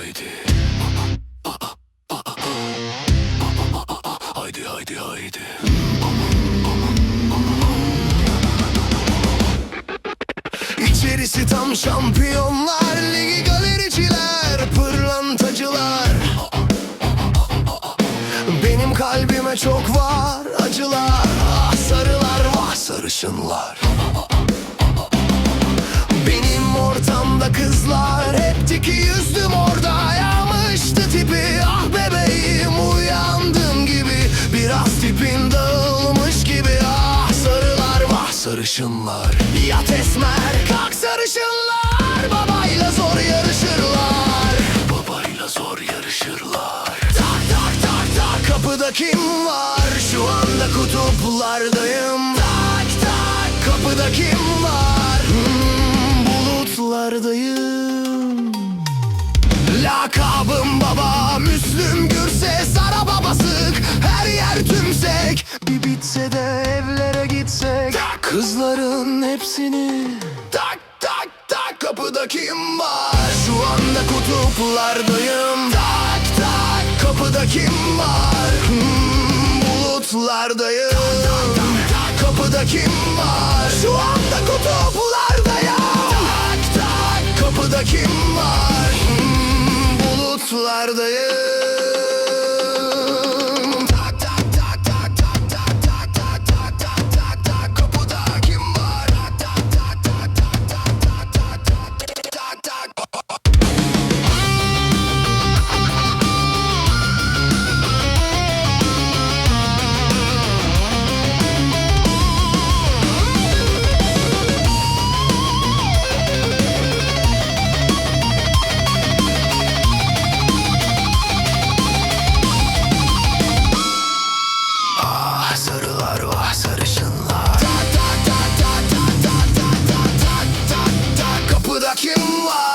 haydi. Haydi haydi haydi. İçerisi tam şampiyonlar Ligi galericiler Pırlantacılar. Benim kalbime çok var acılar. Ah sarılar vah sarışınlar. Benim ortamda kızlar hep yüzdüm orada Yağmıştı tipi ah bebeğim uyandım gibi. Biraz tipin dağılmış gibi ah sarılar vah sarışınlar. Yat esmer kalk sarışınlar Babayla zor yarışırlar. Babayla zor yarışırlar. Tak tak tak tak kapıda kim var? Şu anda kutuplardayım. Tak tak kapıda kim var? Hmm, bulutlardayım. Lakabım Müslüm Gürses araba basık Her yer tümsek. Bir bitse de evlere gitsek. Kızların hepsini. Tak tak tak kapıda kim var. Şu anda kutuplardayım. Tak tak kapıda kim var. Hmm, Bulutlardayım. Kapıda kim var. Şu anda kutuplardayım. Tak tak kapıda kim var. Hmm, Bulutlardayım you are.